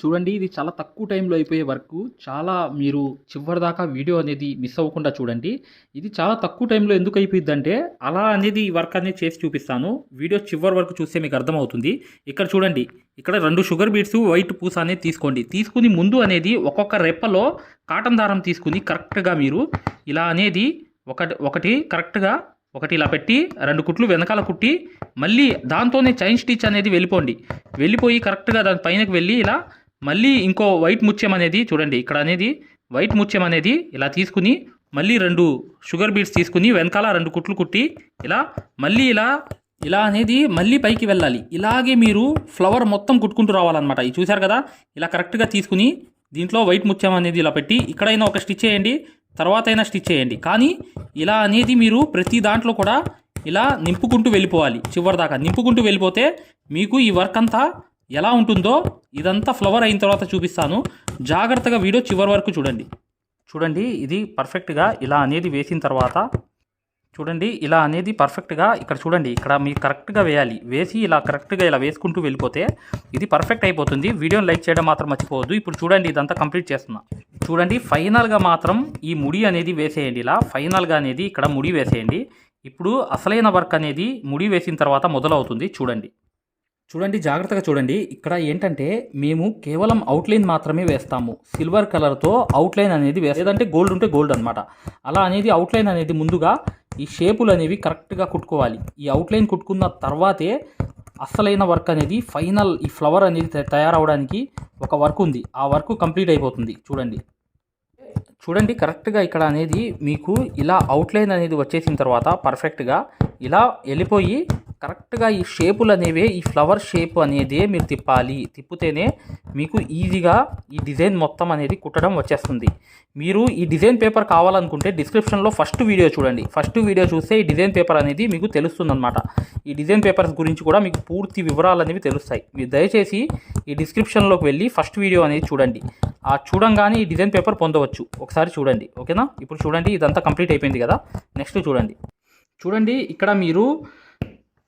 చూడండి ఇది చాలా తక్కువ టైంలో అయిపోయే వర్క్. చాలా మీరు చివరి దాకా వీడియో అనేది మిస్ అవ్వకుండా చూడండి. ఇది చాలా తక్కువ టైంలో ఎందుకు అయిపోయింది అంటే అలా అనేది ఈ వర్క్ అనేది చేసి చూపిస్తాను. వీడియో చివరి వరకు చూస్తే మీకు అర్థమవుతుంది. ఇక్కడ చూడండి ఇక్కడ రెండు షుగర్ బీట్స్ వైట్ పూస అనేది తీసుకోండి. తీసుకుని ముందు అనేది ఒక్కొక్క రెప్పలో కాటన్ దారం తీసుకుని కరెక్ట్గా మీరు ఇలా అనేది ఒకటి ఒకటి కరెక్ట్గా ఒకటి ఇలా పెట్టి రెండు కుట్లు వెనకాల కుట్టి మళ్ళీ దాంతోనే చైన్ స్టిచ్ అనేది వెళ్ళిపోండి. వెళ్ళిపోయి కరెక్ట్గా దాని పైనకి వెళ్ళి ఇలా మళ్ళీ ఇంకో వైట్ ముత్యం అనేది చూడండి ఇక్కడ అనేది వైట్ ముత్యం అనేది ఇలా తీసుకుని మళ్ళీ రెండు షుగర్ బీట్స్ తీసుకుని వెనకాల రెండు కుట్లు కుట్టి ఇలా మళ్ళీ ఇలా ఇలా అనేది మళ్ళీ పైకి వెళ్ళాలి. ఇలాగే మీరు ఫ్లవర్ మొత్తం కుట్టుకుంటూ రావాలన్నమాట. ఇది చూశారు కదా? ఇలా కరెక్ట్గా తీసుకుని దీంట్లో వైట్ ముత్యం అనేది ఇలా పెట్టి ఇక్కడైనా ఒక స్టిచ్ చేయండి తర్వాత అయినా స్టిచ్ చేయండి. కానీ ఇలా అనేది మీరు ప్రతి దాంట్లో కూడా ఇలా నింపుకుంటూ వెళ్ళిపోవాలి చివరిదాకా. నింపుకుంటూ వెళ్ళిపోతే మీకు ఈ వర్క్ అంతా ఎలా ఉంటుందో ఇదంతా ఫ్లవర్ అయిన తర్వాత చూపిస్తాను. జాగ్రత్తగా వీడియో చివరి వరకు చూడండి. చూడండి ఇది పర్ఫెక్ట్గా ఇలా అనేది వేసిన తర్వాత చూడండి ఇలా అనేది పర్ఫెక్ట్గా ఇక్కడ చూడండి ఇక్కడ మీరు కరెక్ట్గా వేయాలి. వేసి ఇలా కరెక్ట్గా ఇలా వేసుకుంటూ వెళ్ళిపోతే ఇది పర్ఫెక్ట్ అయిపోతుంది. వీడియోని లైక్ చేయడం మాత్రం మర్చిపోవద్దు. ఇప్పుడు చూడండి ఇదంతా కంప్లీట్ చేస్తున్నా. చూడండి ఫైనల్గా మాత్రం ఈ ముడి అనేది వేసేయండి ఇలా. ఫైనల్గా అనేది ఇక్కడ ముడి వేసేయండి. ఇప్పుడు అసలైన వర్క్ అనేది ముడి వేసిన తర్వాత మొదలవుతుంది. చూడండి. చూడండి జాగ్రత్తగా చూడండి. ఇక్కడ ఏంటంటే మేము కేవలం అవుట్లైన్ మాత్రమే వేస్తాము. సిల్వర్ కలర్తో అవుట్లైన్ అనేది వేసేదంటే గోల్డ్ ఉంటే గోల్డ్ అనమాట అలా అనేది అవుట్లైన్ అనేది ముందుగా ఈ షేపులు అనేవి కరెక్ట్గా కుట్టుకోవాలి. ఈ అవుట్లైన్ కుట్టుకున్న తర్వాతే అసలైన వర్క్ అనేది ఫైనల్ ఈ ఫ్లవర్ అనేది తయారవడానికి ఒక వర్క్ ఉంది. ఆ వర్క్ కంప్లీట్ అయిపోతుంది. చూడండి. చూడండి కరెక్ట్గా ఇక్కడ అనేది మీకు ఇలా అవుట్లైన్ అనేది వచ్చేసిన తర్వాత పర్ఫెక్ట్గా ఇలా వెళ్ళిపోయి కరెక్ట్గా ఈ షేపులు అనేవి ఈ ఫ్లవర్ షేప్ అనేది మీరు తిప్పాలి. తిప్పితేనే మీకు ఈజీగా ఈ డిజైన్ మొత్తం అనేది కుట్టడం వచ్చేస్తుంది. మీరు ఈ డిజైన్ పేపర్ కావాలనుకుంటే డిస్క్రిప్షన్లో ఫస్ట్ వీడియో చూడండి. ఫస్ట్ వీడియో చూస్తే ఈ డిజైన్ పేపర్ అనేది మీకు తెలుస్తుందన్నమాట. ఈ డిజైన్ పేపర్స్ గురించి కూడా మీకు పూర్తి వివరాలు అనేవి తెలుస్తాయి. మీరు దయచేసి ఈ డిస్క్రిప్షన్లోకి వెళ్ళి ఫస్ట్ వీడియో అనేది చూడండి. ఆ చూడంగానే ఈ డిజైన్ పేపర్ పొందవచ్చు. ఒకసారి చూడండి. ఓకేనా? ఇప్పుడు చూడండి ఇదంతా కంప్లీట్ అయిపోయింది కదా? నెక్స్ట్ చూడండి. చూడండి ఇక్కడ మీరు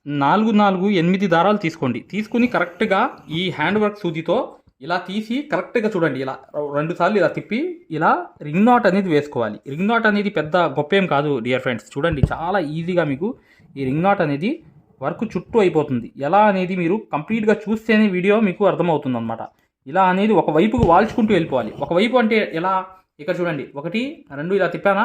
నాలుగు నాలుగు ఎనిమిది దారాలు తీసుకోండి. తీసుకుని కరెక్ట్గా ఈ హ్యాండ్ వర్క్ సూదితో ఇలా తీసి కరెక్ట్గా చూడండి. ఇలా రెండు సార్లు ఇలా తిప్పి ఇలా రింగ్ నాట్ అనేది వేసుకోవాలి. రింగ్ నాట్ అనేది పెద్ద గొప్ప ఏం కాదు డియర్ ఫ్రెండ్స్. చూడండి చాలా ఈజీగా మీకు ఈ రింగ్ నాట్ అనేది వర్క్ చుట్టూ అయిపోతుంది. ఎలా అనేది మీరు కంప్లీట్గా చూస్తేనే వీడియో మీకు అర్థమవుతుంది అనమాట ఇలా అనేది ఒక వైపుకు వాల్చుకుంటూ వెళ్ళిపోవాలి. ఒక వైపు అంటే ఎలా? ఇక్కడ చూడండి. ఒకటి రెండు ఇలా తిప్పానా?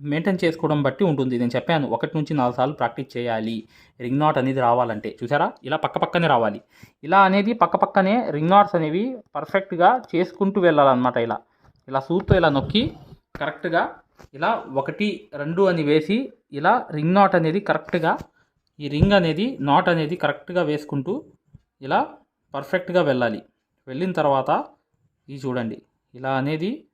మెయింటైన్ చేసుకోవడం బట్టి ఉంటుంది. నేను చెప్పాను ఒకటి నుంచి నాలుగు సార్లు ప్రాక్టీస్ చేయాలి. రింగ్ నాట్ అనేది రావాలంటే. చూసారా? ఇలా పక్క పక్కనే రావాలి. ఇలా అనేది పక్క పక్కనే రింగ్ నాట్స్ అనేవి పర్ఫెక్ట్గా చేసుకుంటూ వెళ్ళాలన్నమాట ఇలా. ఇలా సూత్తో ఇలా నొక్కి కరెక్ట్గా ఇలా ఒకటి రెండు అని వేసి ఇలా రింగ్ నాట్ అనేది కరెక్ట్గా ఈ రింగ్ అనేది నాట్ అనేది కరెక్ట్గా వేసుకుంటూ ఇలా పర్ఫెక్ట్గా వెళ్ళాలి. వెళ్ళిన తర్వాత ఇది చూడండి. ఇలా అనేది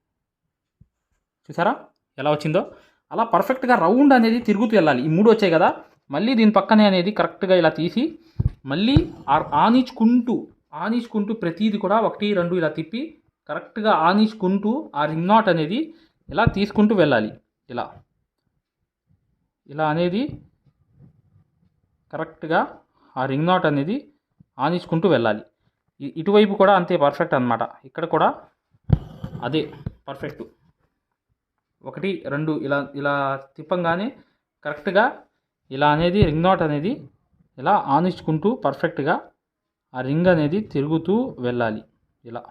చూసారా? ఎలా వచ్చిందో? అలా పర్ఫెక్ట్గా రౌండ్ అనేది తిరుగుతూ వెళ్ళాలి. ఈ మూడు వచ్చాయి కదా. మళ్ళీ దీని పక్కనే అనేది కరెక్ట్గా ఇలా తీసి మళ్ళీ ఆ- ఆనించుకుంటూ ఆనించుకుంటూ ప్రతిదీ కూడా ఒకటి రెండు ఇలా తిప్పి కరెక్ట్గా ఆనించుకుంటూ ఆ రింగ్ నాట్ అనేది ఇలా తీసుకుంటూ వెళ్ళాలి. ఇలా. ఇలా అనేది కరెక్ట్గా ఆ రింగ్ నాట్ అనేది ఆనించుకుంటూ వెళ్ళాలి. ఇటువైపు కూడా అంతే పర్ఫెక్ట్ అన్నమాట. ఇక్కడ కూడా అదే పర్ఫెక్ట్ ఒకటి రెండు ఇలా ఇలా తిప్పంగానే కరెక్ట్గా ఇలా అనేది రింగ్ నాట్ అనేది ఇలా ఆనించుకుంటూ పర్ఫెక్ట్గా ఆ రింగ్ అనేది తిరుగుతూ వెళ్ళాలి. ఇలా.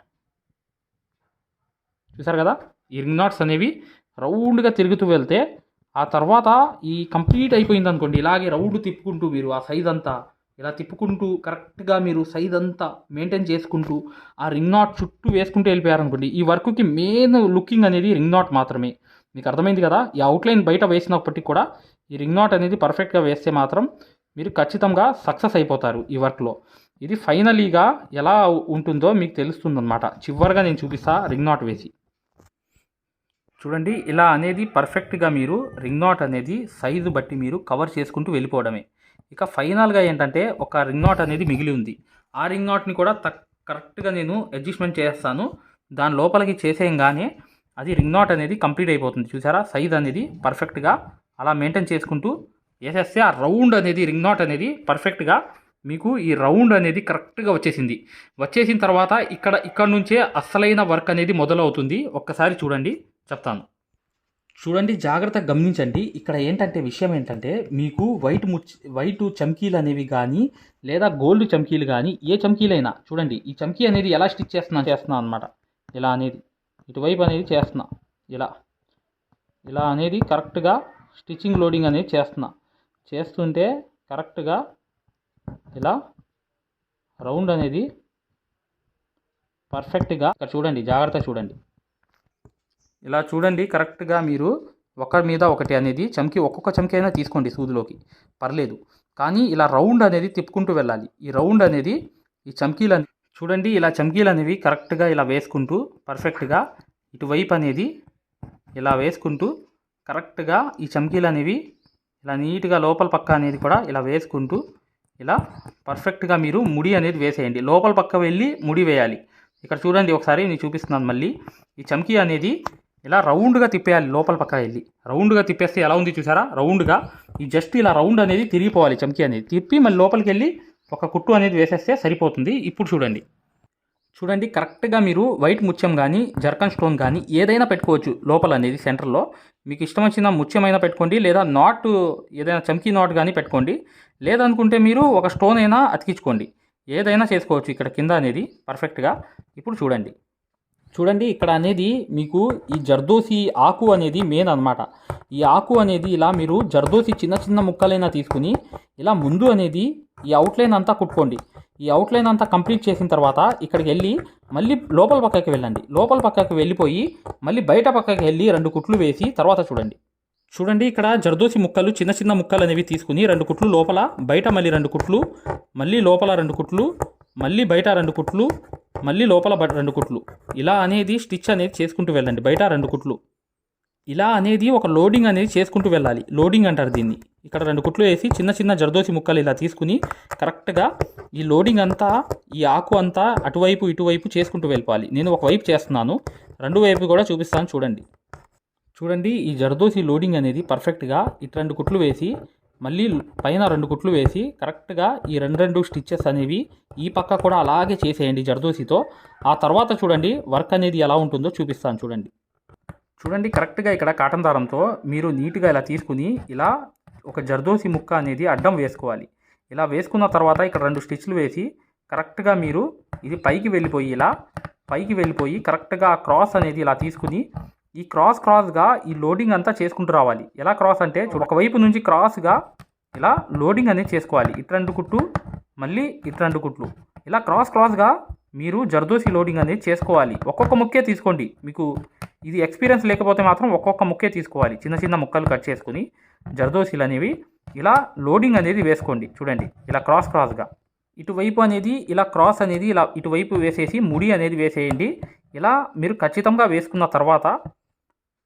చూసారు కదా? ఈ రింగ్ నాట్స్ అనేవి రౌండ్గా తిరుగుతూ వెళ్తే ఆ తర్వాత ఈ కంప్లీట్ అయిపోయింది అనుకోండి ఇలాగే రౌండ్ తిప్పుకుంటూ మీరు ఆ సైజ్ అంతా ఇలా తిప్పుకుంటూ కరెక్ట్గా మీరు సైజ్ అంతా మెయింటైన్ చేసుకుంటూ ఆ రింగ్ నాట్ చుట్టూ వేసుకుంటూ వెళ్ళిపోయారనుకోండి ఈ వర్క్కి మెయిన్ లుకింగ్ అనేది రింగ్ నాట్ మాత్రమే. మీకు అర్థమైంది కదా? ఈ అవుట్లైన్ బయట వేసినప్పటికీ కూడా ఈ రింగ్ నాట్ అనేది పర్ఫెక్ట్గా వేస్తే మాత్రం మీరు ఖచ్చితంగా సక్సెస్ అయిపోతారు ఈ వర్క్లో ఇది ఫైనలీగా ఎలా ఉంటుందో మీకు తెలుస్తుందన్నమాట. చివరిగా నేను చూపిస్తా రింగ్ నాట్ వేసి. చూడండి ఇలా అనేది పర్ఫెక్ట్గా మీరు రింగ్ నాట్ అనేది సైజు బట్టి మీరు కవర్ చేసుకుంటూ వెళ్ళిపోవడమే. ఇక ఫైనల్గా ఏంటంటే ఒక రింగ్ నాట్ అనేది మిగిలి ఉంది. ఆ రింగ్ నాట్ని కూడా తక్ కరెక్ట్గా నేను అడ్జస్ట్మెంట్ చేస్తాను. దాని లోపలికి చేసేయంగానే అది రింగ్ నాట్ అనేది కంప్లీట్ అయిపోతుంది. చూసారా? సైజ్ అనేది పర్ఫెక్ట్గా అలా మెయింటైన్ చేసుకుంటూ వేసేస్తే ఆ రౌండ్ అనేది రింగ్ నాట్ అనేది పర్ఫెక్ట్గా మీకు ఈ రౌండ్ అనేది కరెక్ట్గా వచ్చేసింది. వచ్చేసిన తర్వాత ఇక్కడ ఇక్కడ నుంచే అసలైన వర్క్ అనేది మొదలవుతుంది. ఒక్కసారి చూడండి చెప్తాను. చూడండి జాగ్రత్తగా గమనించండి. ఇక్కడ ఏంటంటే విషయం ఏంటంటే మీకు వైట్ ముచ్ వైట్ చమ్కీలు అనేవి కానీ లేదా గోల్డ్ చమ్కీలు కానీ ఏ చమ్కీలైనా చూడండి ఈ చమ్కీ అనేది ఎలా స్టిచ్ చేస్తున్నా చేస్తున్నా అనమాట ఇలా అనేది ఇటువైపు అనేది చేస్తున్నా. ఇలా. ఇలా అనేది కరెక్ట్గా స్టిచ్చింగ్ లోడింగ్ అనేది చేస్తున్నా. చేస్తుంటే కరెక్ట్గా ఇలా రౌండ్ అనేది పర్ఫెక్ట్గా ఇక్కడ చూడండి జాగ్రత్త చూడండి. ఇలా చూడండి కరెక్ట్గా మీరు ఒకరి మీద ఒకటి అనేది చమ్కి ఒక్కొక్క చమ్కి అయినా తీసుకోండి సూదిలోకి. పర్లేదు. కానీ ఇలా రౌండ్ అనేది తిప్పుకుంటూ వెళ్ళాలి. ఈ రౌండ్ అనేది ఈ చమ్కీలు చూడండి ఇలా చమ్కీలు అనేవి కరెక్ట్గా ఇలా వేసుకుంటూ పర్ఫెక్ట్గా ఇటువైపు అనేది ఇలా వేసుకుంటూ కరెక్ట్గా ఈ చమ్కీలు అనేవి ఇలా నీట్గా లోపల పక్క అనేది కూడా ఇలా వేసుకుంటూ ఇలా పర్ఫెక్ట్గా మీరు ముడి అనేది వేసేయండి. లోపల పక్క వెళ్ళి ముడి వేయాలి. ఇక్కడ చూడండి ఒకసారి నేను చూపిస్తున్నాను మళ్ళీ. ఈ చమ్కీ అనేది ఇలా రౌండ్గా తిప్పేయాలి లోపల పక్క వెళ్ళి. రౌండ్గా తిప్పేస్తే ఎలా ఉంది చూసారా? రౌండ్గా. ఈ జస్ట్ ఇలా రౌండ్ అనేది తిరిగిపోవాలి చమ్కీ అనేది. తిప్పి మళ్ళీ లోపలికి వెళ్ళి ఒక కుట్టు అనేది వేసేస్తే సరిపోతుంది. ఇప్పుడు చూడండి. చూడండి కరెక్ట్గా మీరు వైట్ ముత్యం కానీ జర్కన్ స్టోన్ కానీ ఏదైనా పెట్టుకోవచ్చు లోపల అనేది సెంటర్లో మీకు ఇష్టం వచ్చిన ముత్యమైనా పెట్టుకోండి లేదా నాట్ ఏదైనా చమ్కీ నాట్ కానీ పెట్టుకోండి. లేదనుకుంటే మీరు ఒక స్టోన్ అయినా అతికించుకోండి. ఏదైనా చేసుకోవచ్చు ఇక్కడ కింద అనేది పర్ఫెక్ట్గా ఇప్పుడు చూడండి. చూడండి ఇక్కడ అనేది మీకు ఈ జర్దోసి ఆకు అనేది మెయిన్ అన్నమాట. ఈ ఆకు అనేది ఇలా మీరు జర్దోసి చిన్న చిన్న ముక్కలైనా తీసుకుని ఇలా ముందు అనేది ఈ అవుట్లైన్ అంతా కుట్టుకోండి. ఈ అవుట్లైన్ అంతా కంప్లీట్ చేసిన తర్వాత ఇక్కడికి వెళ్ళి మళ్ళీ లోపల పక్కకి వెళ్ళండి. లోపల పక్కకి వెళ్ళిపోయి మళ్ళీ బయట పక్కకి వెళ్ళి రెండు కుట్లు వేసి తర్వాత చూడండి. చూడండి ఇక్కడ జర్దోసి ముక్కలు చిన్న చిన్న ముక్కలు అనేవి తీసుకుని రెండు కుట్లు లోపల బయట మళ్ళీ రెండు కుట్లు మళ్ళీ లోపల రెండు కుట్లు మళ్ళీ బయట రెండు కుట్లు మళ్ళీ లోపల బ- రెండు కుట్లు. ఇలా అనేది స్టిచ్ అనేది చేసుకుంటూ వెళ్ళండి బయట రెండు కుట్లు. ఇలా అనేది ఒక లోడింగ్ అనేది చేసుకుంటూ వెళ్ళాలి. లోడింగ్ అంటారు దీన్ని. ఇక్కడ రెండు కుట్లు వేసి చిన్న చిన్న జర్దోసి ముక్కలు ఇలా తీసుకుని కరెక్ట్గా ఈ లోడింగ్ అంతా ఈ ఆకు అంతా అటువైపు ఇటువైపు చేసుకుంటూ వెళ్ళిపోవాలి. నేను ఒక వైపు చేస్తున్నాను రెండు వైపు కూడా చూపిస్తాను చూడండి. చూడండి ఈ జర్దోసి లోడింగ్ అనేది పర్ఫెక్ట్గా ఇటు రెండు కుట్లు వేసి మళ్ళీ పైన రెండు కుట్లు వేసి కరెక్ట్గా ఈ రెండు రెండు స్టిచ్చెస్ అనేవి ఈ పక్క కూడా అలాగే చేసేయండి జర్దోసితో. ఆ తర్వాత చూడండి వర్క్ అనేది ఎలా ఉంటుందో చూపిస్తాను చూడండి. చూడండి కరెక్ట్గా ఇక్కడ కాటన్ దారంతో మీరు నీట్గా ఇలా తీసుకుని ఇలా ఒక జర్దోసి ముక్క అనేది అడ్డం వేసుకోవాలి. ఇలా వేసుకున్న తర్వాత ఇక్కడ రెండు స్టిచ్లు వేసి కరెక్ట్గా మీరు ఇది పైకి వెళ్ళిపోయి ఇలా పైకి వెళ్ళిపోయి కరెక్ట్గా క్రాస్ అనేది ఇలా తీసుకుని ఈ క్రాస్ క్రాస్గా ఈ లోడింగ్ అంతా చేసుకుంటూ రావాలి. ఎలా క్రాస్ అంటే ఒకవైపు నుంచి క్రాస్గా ఇలా లోడింగ్ అనేది చేసుకోవాలి. ఇటు రెండు కుట్లు మళ్ళీ ఇటు రెండు కుట్లు. ఇలా క్రాస్ క్రాస్గా మీరు జర్దోసి లోడింగ్ అనేది చేసుకోవాలి. ఒక్కొక్క ముక్కే తీసుకోండి. మీకు ఇది ఎక్స్పీరియన్స్ లేకపోతే మాత్రం ఒక్కొక్క ముక్కే తీసుకోవాలి. చిన్న చిన్న ముక్కలు కట్ చేసుకుని జర్దోసీలు అనేవి ఇలా లోడింగ్ అనేది వేసుకోండి. చూడండి ఇలా క్రాస్ క్రాస్గా ఇటువైపు అనేది ఇలా క్రాస్ అనేది ఇలా ఇటువైపు వేసేసి ముడి అనేది వేసేయండి. ఇలా మీరు ఖచ్చితంగా వేసుకున్న తర్వాత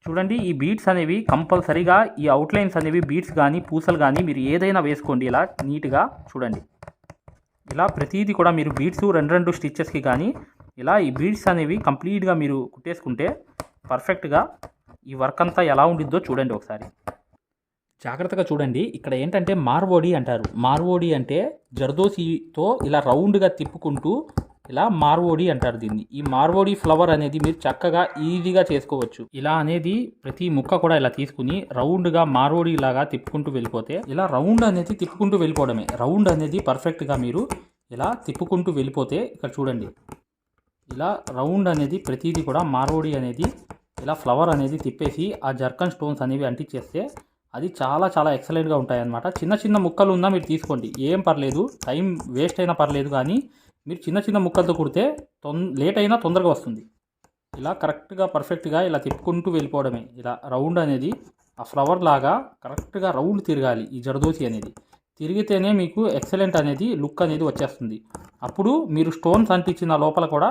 చూడండి ఈ బీట్స్ అనేవి కంపల్సరీగా ఈ అవుట్లైన్స్ అనేవి బీట్స్ కానీ పూసలు కానీ మీరు ఏదైనా వేసుకోండి. ఇలా నీట్గా చూడండి. ఇలా ప్రతిదీ కూడా మీరు బీట్స్ రెండు రెండు స్టిచ్చెస్కి కానీ ఇలా ఈ బీట్స్ అనేవి కంప్లీట్గా మీరు కుట్టేసుకుంటే పర్ఫెక్ట్గా ఈ వర్క్ అంతా ఎలా ఉండిద్దో చూడండి ఒకసారి. జాగ్రత్తగా చూడండి. ఇక్కడ ఏంటంటే మార్వోడి అంటారు. మార్వోడి అంటే జర్దోసితో ఇలా రౌండ్గా తిప్పుకుంటూ ఇలా మార్వోడి అంటారు దీన్ని. ఈ మార్వోడి ఫ్లవర్ అనేది మీరు చక్కగా ఈజీగా చేసుకోవచ్చు. ఇలా అనేది ప్రతి ముక్క కూడా ఇలా తీసుకుని రౌండ్గా మార్వోడి లాగా తిప్పుకుంటూ వెళ్ళిపోతే ఇలా రౌండ్ అనేది తిప్పుకుంటూ వెళ్ళిపోవడమే. రౌండ్ అనేది పర్ఫెక్ట్గా మీరు ఇలా తిప్పుకుంటూ వెళ్ళిపోతే ఇక్కడ చూడండి. ఇలా రౌండ్ అనేది ప్రతిదీ కూడా మార్వోడి అనేది ఇలా ఫ్లవర్ అనేది తిప్పేసి ఆ జర్కన్ స్టోన్స్ అనేవి అంటించేస్తే అది చాలా చాలా ఎక్సలెంట్గా ఉంటాయన్నమాట. చిన్న చిన్న ముక్కలు ఉన్నా మీరు తీసుకోండి. ఏం పర్లేదు టైం వేస్ట్ అయినా పర్లేదు కానీ మీరు చిన్న చిన్న ముక్కలతో కుడితే తొం లేట్ అయినా తొందరగా వస్తుంది. ఇలా కరెక్ట్గా పర్ఫెక్ట్గా ఇలా తిప్పుకుంటూ వెళ్ళిపోవడమే. ఇలా రౌండ్ అనేది ఆ ఫ్లవర్ లాగా కరెక్ట్గా రౌండ్ తిరగాలి ఈ జరదోసి అనేది. తిరిగితేనే మీకు ఎక్సలెంట్ అనేది లుక్ అనేది వచ్చేస్తుంది. అప్పుడు మీరు స్టోన్స్ అంటించిన లోపల కూడా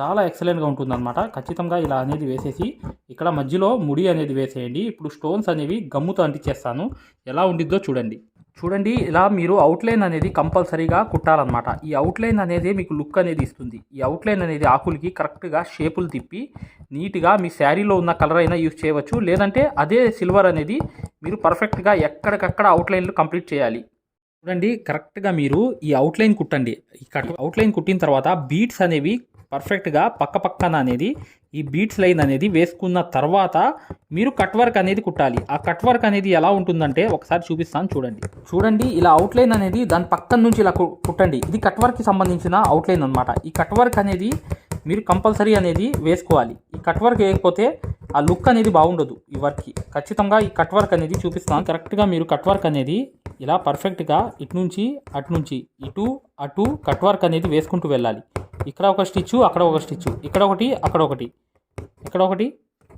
చాలా ఎక్సలెంట్గా ఉంటుందన్నమాట. ఖచ్చితంగా ఇలా అనేది వేసేసి ఇక్కడ మధ్యలో ముడి అనేది వేసేయండి. ఇప్పుడు స్టోన్స్ అనేవి గమ్ముతో అంటించేస్తాను. ఎలా ఉండిద్దో చూడండి. చూడండి ఇలా మీరు అవుట్లైన్ అనేది కంపల్సరీగా కుట్టాలన్నమాట. ఈ అవుట్లైన్ అనేది మీకు లుక్ అనేది ఇస్తుంది. ఈ అవుట్లైన్ అనేది ఆకులకి కరెక్ట్గా షేపులు తిప్పి నీట్గా మీ శారీలో ఉన్న కలర్ అయినా యూజ్ చేయవచ్చు. లేదంటే అదే సిల్వర్ అనేది మీరు పర్ఫెక్ట్గా ఎక్కడికక్కడ అవుట్లైన్లు కంప్లీట్ చేయాలి. చూడండి కరెక్ట్గా మీరు ఈ అవుట్లైన్ కుట్టండి. ఇక్కడ అవుట్లైన్ కుట్టిన తర్వాత బీట్స్ అనేవి పర్ఫెక్ట్గా పక్క పక్కన అనేది ఈ బీట్స్ లైన్ అనేది వేసుకున్న తర్వాత మీరు కట్ వర్క్ అనేది కుట్టాలి. ఆ కట్ వర్క్ అనేది ఎలా ఉంటుందంటే ఒకసారి చూపిస్తాను చూడండి. చూడండి ఇలా అవుట్లైన్ అనేది దాని పక్కన నుంచి ఇలా కుట్టండి. ఇది కట్ వర్క్కి సంబంధించిన అవుట్లైన్ అనమాట ఈ కట్ వర్క్ అనేది మీరు కంపల్సరీ అనేది వేసుకోవాలి. ఈ కట్ వర్క్ వేయకపోతే ఆ లుక్ అనేది బాగుండదు ఈ వర్క్కి ఖచ్చితంగా ఈ కట్ వర్క్ అనేది చూపిస్తాను. కరెక్ట్గా మీరు కట్ వర్క్ అనేది ఇలా పర్ఫెక్ట్గా ఇటు నుంచి అటు నుంచి ఇటు అటు కట్ వర్క్ అనేది వేసుకుంటూ వెళ్ళాలి. ఇక్కడ ఒక స్టిచ్చు అక్కడ ఒక స్టిచ్చు. ఇక్కడ ఒకటి అక్కడ ఒకటి. ఇక్కడ ఒకటి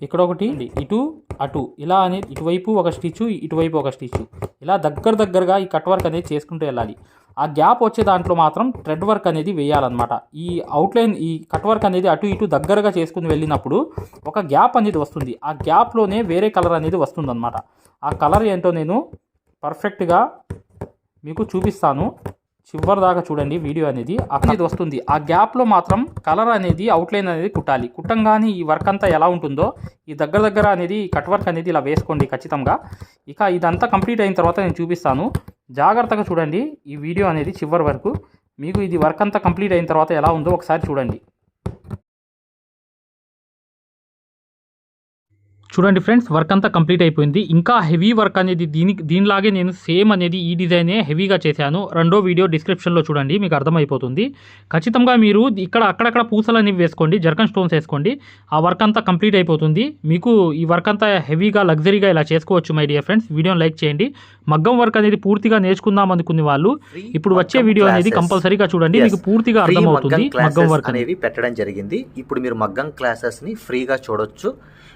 ఇక్కడ ఒకటి ఇటు అటు. ఇలా అనేది ఇటువైపు ఒక స్టిచ్చు ఇటువైపు ఒక స్టిచ్చు. ఇలా దగ్గర దగ్గరగా ఈ కట్ వర్క్ అనేది చేసుకుంటూ వెళ్ళాలి. ఆ గ్యాప్ వచ్చే దాంట్లో మాత్రం థ్రెడ్ వర్క్ అనేది వేయాలన్నమాట. ఈ అవుట్లైన్ ఈ కట్ వర్క్ అనేది అటు ఇటు దగ్గరగా చేసుకుని వెళ్ళినప్పుడు ఒక గ్యాప్ అనేది వస్తుంది. ఆ గ్యాప్లోనే వేరే కలర్ అనేది వస్తుందన్నమాట. ఆ కలర్ ఏంటో నేను పర్ఫెక్ట్గా మీకు చూపిస్తాను. చివరి దాకా చూడండి వీడియో అనేది. అనేది వస్తుంది. ఆ గ్యాప్లో మాత్రం కలర్ అనేది అవుట్లైన్ అనేది కుట్టాలి. కుట్టంగానే ఈ వర్క్ అంతా ఎలా ఉంటుందో ఈ దగ్గర దగ్గర అనేది కట్ వర్క్ అనేది ఇలా వేసుకోండి ఖచ్చితంగా. ఇక ఇదంతా కంప్లీట్ అయిన తర్వాత నేను చూపిస్తాను. జాగ్రత్తగా చూడండి ఈ వీడియో అనేది చివరి వరకు. మీకు ఇది వర్క్ అంతా కంప్లీట్ అయిన తర్వాత ఎలా ఉందో ఒకసారి చూడండి. చూడండి ఫ్రెండ్స్ వర్క్ అంతా కంప్లీట్ అయిపోయింది. ఇంకా హెవీ వర్క్ అనేది దీనికి దీనిలాగే నేను సేమ్ అనేది ఈ డిజైనే హెవీగా చేశాను. రెండో వీడియో డిస్క్రిప్షన్లో చూడండి మీకు అర్థమైపోతుంది. ఖచ్చితంగా మీరు ఇక్కడ అక్కడక్కడ పూసలు అనేవి వేసుకోండి జర్కన్ స్టోన్స్ వేసుకోండి. ఆ వర్క్ అంతా కంప్లీట్ అయిపోతుంది. మీకు ఈ వర్క్ అంతా హెవీగా లగ్జరీగా ఇలా చేసుకోవచ్చు మై డియర్ ఫ్రెండ్స్ వీడియోని లైక్ చేయండి. మగ్గం వర్క్ అనేది పూర్తిగా నేర్చుకుందాం అనుకునే వాళ్ళు ఇప్పుడు వచ్చే వీడియో అనేది కంపల్సరీగా చూడండి. మీకు పూర్తిగా అర్థమవుతుంది మగ్గం వర్క్ అనేది. పెట్టడం జరిగింది. ఇప్పుడు మీరు మగ్గం క్లాసెస్ని ఫ్రీగా చూడొచ్చు.